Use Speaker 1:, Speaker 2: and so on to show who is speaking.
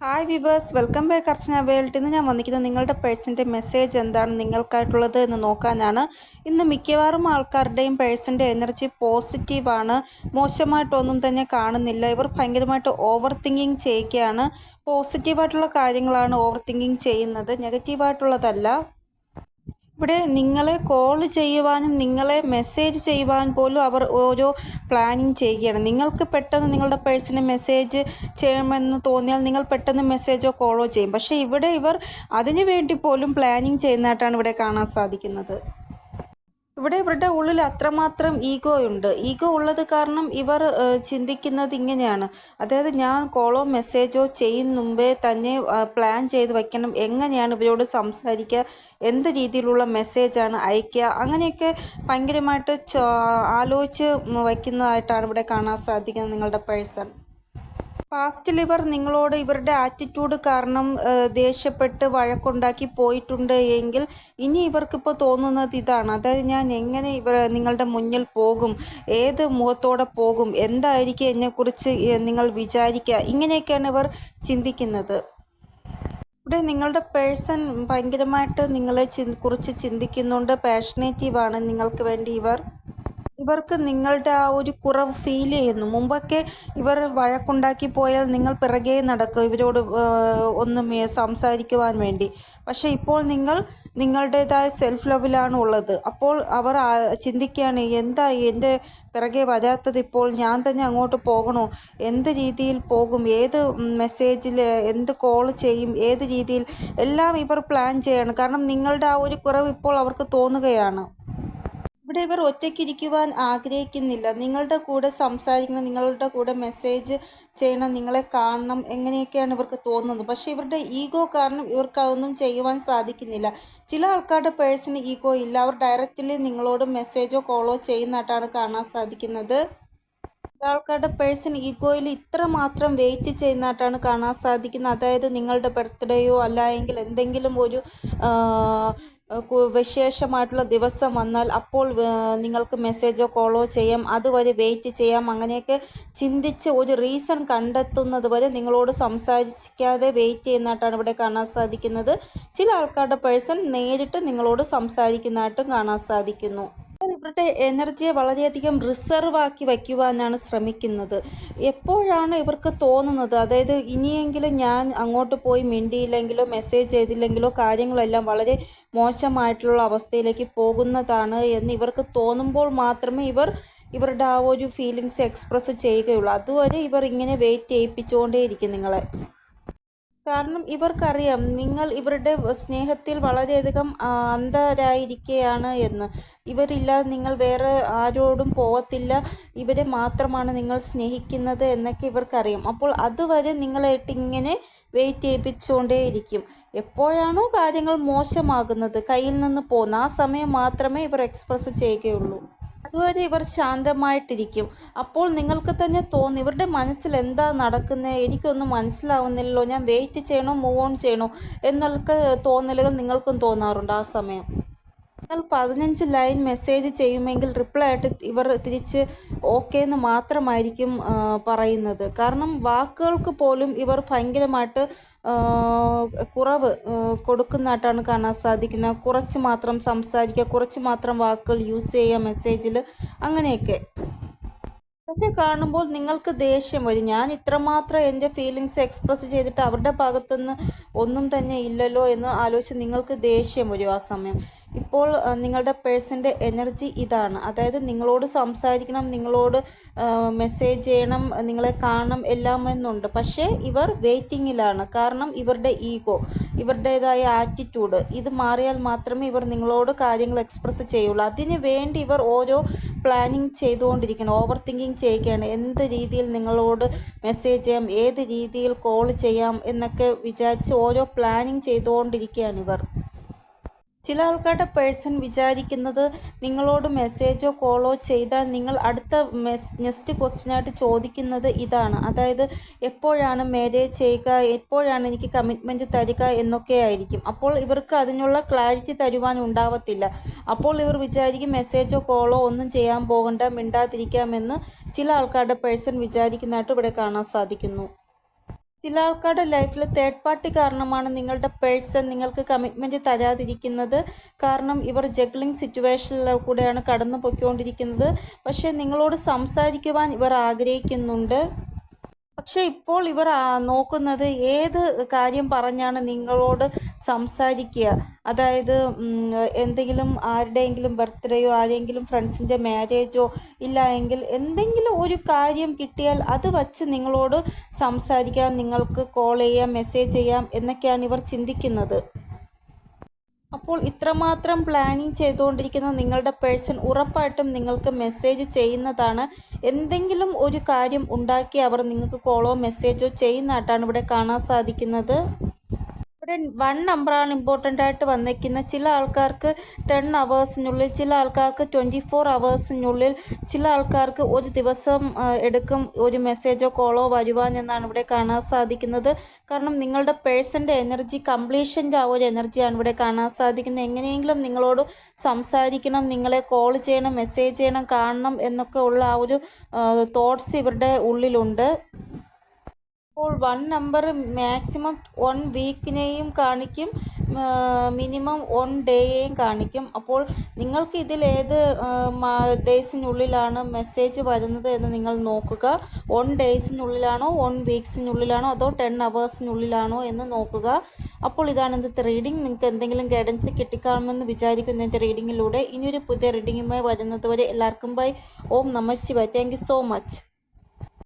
Speaker 1: Hi viewers welcome back Archana world ഇന്ന് ഞാൻ വന്നിരിക്കുന്നത് നിങ്ങളുടെ പേഴ്സിന്റെ മെസ്സേജ് എന്താണ് നിങ്ങൾക്കായിട്ടുള്ളത് എന്ന് നോക്കാനാണ്. ഇന്ന് മിക്കവാറും ആൾക്കാരുടെയും പേഴ്സിന്റെ എനർജി പോസിറ്റീവാണ് മോശമായിട്ടൊന്നും തന്നെ കാണുന്നില്ല. ഇവർ ഭയങ്കരമായിട്ട് ഓവർ തിങ്കിങ് ചെയ്യുകയാണ് പോസിറ്റീവായിട്ടുള്ള കാര്യങ്ങളാണ് ഓവർ തിങ്കിങ് ചെയ്യുന്നത് നെഗറ്റീവായിട്ടുള്ളതല്ല ഇവിടെ നിങ്ങളെ കോൾ ചെയ്യുവാനും നിങ്ങളെ മെസ്സേജ് ചെയ്യുവാൻ പോലും അവർ ഓരോ പ്ലാനിങ് ചെയ്യുകയാണ്. നിങ്ങൾക്ക് പെട്ടെന്ന് നിങ്ങളുടെ പേഴ്സണൽ മെസ്സേജ് ചെയ്യണമെന്ന് തോന്നിയാൽ നിങ്ങൾ പെട്ടെന്ന് മെസ്സേജോ കോളോ ചെയ്യും. പക്ഷേ ഇവിടെ ഇവർ അതിനു വേണ്ടി പോലും പ്ലാനിങ് ചെയ്യുന്നതായിട്ടാണ് ഇവിടെ കാണാൻ സാധിക്കുന്നത്. ഇവിടെ ഇവരുടെ ഉള്ളിൽ അത്രമാത്രം ഈഗോ ഉണ്ട്. ഈഗോ ഉള്ളത് കാരണം ഇവർ ചിന്തിക്കുന്നത് ഇങ്ങനെയാണ്. അതായത് ഞാൻ കോളോ മെസ്സേജോ ചെയ്യും മുമ്പേ തന്നെ പ്ലാൻ ചെയ്ത് വയ്ക്കണം എങ്ങനെയാണ് ഇവരോട് സംസാരിക്കുക? എന്ത് രീതിയിലുള്ള മെസ്സേജാണ് അയക്കുക? അങ്ങനെയൊക്കെ ഭയങ്കരമായിട്ട് ആലോചിച്ച് വയ്ക്കുന്നതായിട്ടാണ് ഇവിടെ കാണാൻ സാധിക്കുന്നത് നിങ്ങളുടെ പേഴ്സൺ. പാസ്റ്റിൽ ലിവർ നിങ്ങളോട് ഇവരുടെ ആറ്റിറ്റ്യൂഡ് കാരണം ദേഷ്യപ്പെട്ട് വഴക്കുണ്ടാക്കി പോയിട്ടുണ്ട് എങ്കിൽ ഇനി ഇവർക്കിപ്പോൾ തോന്നുന്നത് ഇതാണ്. അതായത് ഞാൻ എങ്ങനെ ഇവർ നിങ്ങളുടെ മുന്നിൽ പോകും ഏത് മുഖത്തോടെ പോകും എന്തായിരിക്കും എന്നെക്കുറിച്ച് നിങ്ങൾ വിചാരിക്കുക ഇങ്ങനെയൊക്കെയാണ് ഇവർ ചിന്തിക്കുന്നത്. ഇവിടെ നിങ്ങളുടെ പേഴ്സൺ ഭയങ്കരമായിട്ട് നിങ്ങളെ കുറിച്ച് ചിന്തിക്കുന്നുണ്ട് പാഷനേറ്റീവാണ് നിങ്ങൾക്ക് വേണ്ടി ഇവർ. ഇവർക്ക് നിങ്ങളുടെ ആ ഒരു കുറവ് ഫീൽ ചെയ്യുന്നു. മുമ്പൊക്കെ ഇവർ വഴക്കുണ്ടാക്കി പോയാൽ നിങ്ങൾ പിറകെ നടക്കും ഇവരോട് ഒന്നും സംസാരിക്കുവാൻ വേണ്ടി. പക്ഷേ ഇപ്പോൾ നിങ്ങൾ നിങ്ങളുടേതായ സെൽഫ് ലവിലാണ് ഉള്ളത്. അപ്പോൾ അവർ ചിന്തിക്കുകയാണ് എന്താ എന്റെ പിറകെ വരാത്തത് ഇപ്പോൾ? ഞാൻ തന്നെ അങ്ങോട്ട് പോകണോ? എന്ത് രീതിയിൽ പോകും? ഏത് മെസ്സേജിൽ എന്ത് കോൾ ചെയ്യും? ഏത് രീതിയിൽ? എല്ലാം ഇവർ പ്ലാൻ ചെയ്യണം. കാരണം നിങ്ങളുടെ ആ ഒരു കുറവ് ഇപ്പോൾ അവർക്ക് തോന്നുകയാണ്. ഇവിടെ ഇവർ ഒറ്റയ്ക്കിരിക്കുവാൻ ആഗ്രഹിക്കുന്നില്ല. നിങ്ങളുടെ കൂടെ സംസാരിക്കണം നിങ്ങളുടെ കൂടെ മെസ്സേജ് ചെയ്യണം നിങ്ങളെ കാണണം എങ്ങനെയൊക്കെയാണ് ഇവർക്ക് തോന്നുന്നത്. പക്ഷേ ഇവരുടെ ഈഗോ കാരണം ഇവർക്ക് അതൊന്നും ചെയ്യുവാൻ സാധിക്കുന്നില്ല. ചില ആൾക്കാരുടെ പേഴ്സണൽ ഈഗോ ഇല്ല. അവർ ഡയറക്റ്റ്ലി നിങ്ങളോട് മെസ്സേജോ കോളോ ചെയ്യുന്നതായിട്ടാണ് കാണാൻ സാധിക്കുന്നത്. ചില ആൾക്കാരുടെ പേഴ്സൺ ഈഗോയിൽ ഇത്ര മാത്രം വെയിറ്റ് ചെയ്യുന്നതായിട്ടാണ് കാണാൻ സാധിക്കുന്നത്. അതായത് നിങ്ങളുടെ ബർത്ത്ഡേയോ അല്ല എങ്കിൽ എന്തെങ്കിലും ഒരു വിശേഷമായിട്ടുള്ള ദിവസം വന്നാൽ അപ്പോൾ നിങ്ങൾക്ക് മെസ്സേജോ കോളോ ചെയ്യാം. അതുവരെ വെയിറ്റ് ചെയ്യാം. അങ്ങനെയൊക്കെ ചിന്തിച്ച് ഒരു റീസൺ കണ്ടെത്തുന്നത് വരെ നിങ്ങളോട് സംസാരിക്കാതെ വെയിറ്റ് ചെയ്യുന്നതായിട്ടാണ് ഇവിടെ കാണാൻ സാധിക്കുന്നത്. ചില ആൾക്കാരുടെ പേഴ്സൺ നേരിട്ട് നിങ്ങളോട് സംസാരിക്കുന്നതായിട്ടും കാണാൻ സാധിക്കുന്നു. ഇവരുടെ എനർജിയെ വളരെയധികം റിസർവ് ആക്കി വയ്ക്കുവാനാണ് ശ്രമിക്കുന്നത്. എപ്പോഴാണ് ഇവർക്ക് തോന്നുന്നത്? അതായത് ഇനിയെങ്കിലും ഞാൻ അങ്ങോട്ട് പോയി മിണ്ടിയില്ലെങ്കിലോ മെസ്സേജ് ചെയ്തില്ലെങ്കിലോ കാര്യങ്ങളെല്ലാം വളരെ മോശമായിട്ടുള്ള അവസ്ഥയിലേക്ക് പോകുന്നതാണ് എന്ന് ഇവർക്ക് തോന്നുമ്പോൾ മാത്രമേ ഇവർ ഇവരുടെ ആ ഒരു ഫീലിങ്സ് എക്സ്പ്രസ് ചെയ്യുകയുള്ളൂ. അതുവരെ ഇവർ ഇങ്ങനെ വെയിറ്റ് ചെയ്യിപ്പിച്ചുകൊണ്ടേയിരിക്കും നിങ്ങളെ. കാരണം ഇവർക്കറിയാം നിങ്ങൾ ഇവരുടെ സ്നേഹത്തിൽ വളരെയധികം അന്ധരായിരിക്കുകയാണ് എന്ന്. ഇവരില്ലാതെ നിങ്ങൾ വേറെ ആരോടും പോകത്തില്ല ഇവരെ മാത്രമാണ് നിങ്ങൾ സ്നേഹിക്കുന്നത് എന്നൊക്കെ ഇവർക്കറിയാം. അപ്പോൾ അതുവരെ നിങ്ങളായിട്ട് ഇങ്ങനെ വെയിറ്റ് ചെയ്യിപ്പിച്ചുകൊണ്ടേയിരിക്കും. എപ്പോഴാണോ കാര്യങ്ങൾ മോശമാകുന്നത്. കയ്യിൽ നിന്ന് പോകുന്ന ആ സമയം മാത്രമേ ഇവർ എക്സ്പ്രസ് ചെയ്യുകയുള്ളൂ. അതുവരെ ഇവർ ശാന്തമായിട്ടിരിക്കും. അപ്പോൾ നിങ്ങൾക്ക് തന്നെ തോന്നും ഇവരുടെ മനസ്സിൽ എന്താ നടക്കുന്നത് എനിക്കൊന്നും മനസ്സിലാവുന്നില്ലല്ലോ. ഞാൻ വെയിറ്റ് ചെയ്യണോ? മൂവ് ഓൺ ചെയ്യണോ? എന്നൊക്കെ തോന്നലുകൾ നിങ്ങൾക്കും തോന്നാറുണ്ട് ആ സമയം. നിങ്ങൾ പതിനഞ്ച് ലൈൻ മെസ്സേജ് ചെയ്യുമെങ്കിൽ റിപ്ലൈ ആയിട്ട് ഇവർ തിരിച്ച് ഓക്കെ എന്ന് മാത്രമായിരിക്കും പറയുന്നത്. കാരണം വാക്കുകൾക്ക് പോലും ഇവർ ഭയങ്കരമായിട്ട് കുറവ് കൊടുക്കുന്നതായിട്ടാണ് കാണാൻ സാധിക്കുന്നത്. കുറച്ച് മാത്രം സംസാരിക്കുക കുറച്ച് മാത്രം വാക്കുകൾ യൂസ് ചെയ്യുക മെസ്സേജിൽ അങ്ങനെയൊക്കെ. ഇതൊക്കെ കാണുമ്പോൾ നിങ്ങൾക്ക് ദേഷ്യം വരും. ഞാൻ ഇത്രമാത്രം എന്റെ ഫീലിങ്സ് എക്സ്പ്രസ് ചെയ്തിട്ട് അവരുടെ ഭാഗത്തുനിന്ന് ഒന്നും തന്നെ ഇല്ലല്ലോ എന്ന് ആലോചിച്ച് നിങ്ങൾക്ക് ദേഷ്യം വരും ആ സമയം. ഇപ്പോൾ നിങ്ങളുടെ പേഴ്സന്റെ എനർജി ഇതാണ്. അതായത് നിങ്ങളോട് സംസാരിക്കണം നിങ്ങളോട് മെസ്സേജ് ചെയ്യണം നിങ്ങളെ കാണണം എല്ലാം എന്നുണ്ട്. പക്ഷേ ഇവർ വെയിറ്റിങ്ങിലാണ്. കാരണം ഇവരുടെ ഈഗോ ഇവരുടേതായ ആറ്റിറ്റ്യൂഡ് ഇത് മാറിയാൽ മാത്രമേ ഇവർ നിങ്ങളോട് കാര്യങ്ങൾ എക്സ്പ്രസ് ചെയ്യുള്ളൂ. അതിന് വേണ്ടി ഇവർ ഓരോ പ്ലാനിങ് ചെയ്തുകൊണ്ടിരിക്കണം ഓവർ തിങ്കിങ് ചെയ്യുകയാണ്. എന്ത് രീതിയിൽ നിങ്ങളോട് മെസ്സേജ് ചെയ്യാം ഏത് രീതിയിൽ കോൾ ചെയ്യാം എന്നൊക്കെ വിചാരിച്ച് ഓരോ പ്ലാനിങ് ചെയ്തുകൊണ്ടിരിക്കുകയാണ് ഇവർ. ചില ആൾക്കാരുടെ പേഴ്സൺ വിചാരിക്കുന്നത് നിങ്ങളോട് മെസ്സേജോ കോളോ ചെയ്താൽ നിങ്ങൾ അടുത്ത മെസ് നെക്സ്റ്റ് ക്വസ്റ്റ്യനായിട്ട് ചോദിക്കുന്നത് ഇതാണ്. അതായത് എപ്പോഴാണ് മാരേജ് ചെയ്യുക എപ്പോഴാണ് എനിക്ക് കമ്മിറ്റ്മെന്റ് തരിക എന്നൊക്കെ ആയിരിക്കും. അപ്പോൾ ഇവർക്ക് അതിനുള്ള ക്ലാരിറ്റി തരുവാൻ ഉണ്ടാവത്തില്ല. അപ്പോൾ ഇവർ വിചാരിക്കും മെസ്സേജോ കോളോ ഒന്നും ചെയ്യാൻ പോകണ്ട മിണ്ടാതിരിക്കാമെന്ന് ചില ആൾക്കാരുടെ പേഴ്സൺ വിചാരിക്കുന്നതായിട്ട് ഇവിടെ കാണാൻ സാധിക്കുന്നു. ചില ആൾക്കാരുടെ ലൈഫിൽ തേർഡ് പാർട്ടി കാരണമാണ് നിങ്ങളുടെ പേഴ്സൺ നിങ്ങൾക്ക് കമ്മിറ്റ്മെന്റ് തരാതിരിക്കുന്നത്. കാരണം ഇവർ ജഗ്ലിംഗ് സിറ്റുവേഷനിൽ കൂടെയാണ് കടന്നു പൊയ്ക്കൊണ്ടിരിക്കുന്നത് പക്ഷേ നിങ്ങളോട് സംസാരിക്കുവാൻ ഇവർ ആഗ്രഹിക്കുന്നുണ്ട്. പക്ഷേ ഇപ്പോൾ ഇവർ നോക്കുന്നത് ഏത് കാര്യം പറഞ്ഞാണ് നിങ്ങളോട് സംസാരിക്കുക. അതായത് എന്തെങ്കിലും ആരുടെയെങ്കിലും ബർത്ത്ഡേയോ ആരെങ്കിലും ഫ്രണ്ട്സിന്റെ മാരേജോ ഇല്ല എങ്കിൽ എന്തെങ്കിലും ഒരു കാര്യം കിട്ടിയാൽ അത് വച്ച് നിങ്ങളോട് സംസാരിക്കാം നിങ്ങൾക്ക് കോൾ ചെയ്യാം മെസ്സേജ് ചെയ്യാം എന്നൊക്കെയാണ് ഇവർ ചിന്തിക്കുന്നത്. അപ്പോൾ ഇത്രമാത്രം പ്ലാനിങ് ചെയ്തുകൊണ്ടിരിക്കുന്ന നിങ്ങളുടെ പേഴ്സൺ ഉറപ്പായിട്ടും നിങ്ങൾക്ക് മെസ്സേജ് ചെയ്യുന്നതാണ്. എന്തെങ്കിലും ഒരു കാര്യം ഉണ്ടാക്കി അവർ നിങ്ങൾക്ക് കോളോ മെസ്സേജോ ചെയ്യുന്നതായിട്ടാണ് ഇവിടെ കാണാൻ സാധിക്കുന്നത്. ഇവിടെ വൺ നമ്പറാണ് ഇമ്പോർട്ടന്റ് ആയിട്ട് വന്നിരിക്കുന്നത് ചില ആൾക്കാർക്ക് ടെൻ അവേഴ്സിനുള്ളിൽ ചില ആൾക്കാർക്ക് ട്വന്റി ഫോർ അവേഴ്സിനുള്ളിൽ ചില ആൾക്കാർക്ക് ഒരു ദിവസം എടുക്കും ഒരു മെസ്സേജോ കോളോ വരുവാൻ എന്നാണ് ഇവിടെ കാണാൻ സാധിക്കുന്നത്. കാരണം നിങ്ങളുടെ പേഴ്സന്റെ എനർജി കംപ്ലീഷന്റെ ആ ഒരു എനർജിയാണ് ഇവിടെ കാണാൻ സാധിക്കുന്നത്. എങ്ങനെയെങ്കിലും നിങ്ങളോട് സംസാരിക്കണം നിങ്ങളെ കോൾ ചെയ്യണം മെസ്സേജ് ചെയ്യണം കാണണം എന്നൊക്കെ ഉള്ള ആ ഒരു തോട്ട്സ് ഇവരുടെ ഉള്ളിലുണ്ട്. അപ്പോൾ വൺ നമ്പർ മാക്സിമം വൺ വീക്കിനെയും കാണിക്കും മിനിമം വൺ ഡേയെയും കാണിക്കും. അപ്പോൾ നിങ്ങൾക്ക് ഇതിൽ ഏത് ഡേയ്സിനുള്ളിലാണ് മെസ്സേജ് വരുന്നത് എന്ന് നിങ്ങൾ നോക്കുക. വൺ ഡേയ്സിനുള്ളിലാണോ വൺ വീക്സിനുള്ളിലാണോ അതോ ടെൻ അവേഴ്സിനുള്ളിലാണോ എന്ന് നോക്കുക. അപ്പോൾ ഇതാണ് ഇന്നത്തെ റീഡിംഗ് നിങ്ങൾക്ക് എന്തെങ്കിലും ഗൈഡൻസ് കിട്ടിക്കാണുമെന്ന് വിചാരിക്കുന്നു എന്റെ റീഡിങ്ങിലൂടെ ഇനിയൊരു പുതിയ റീഡിങ്ങുമായി വരുന്നത് വരെ എല്ലാവർക്കും ബൈ ഓം നമ ശിവ താങ്ക് സോ മച്ച്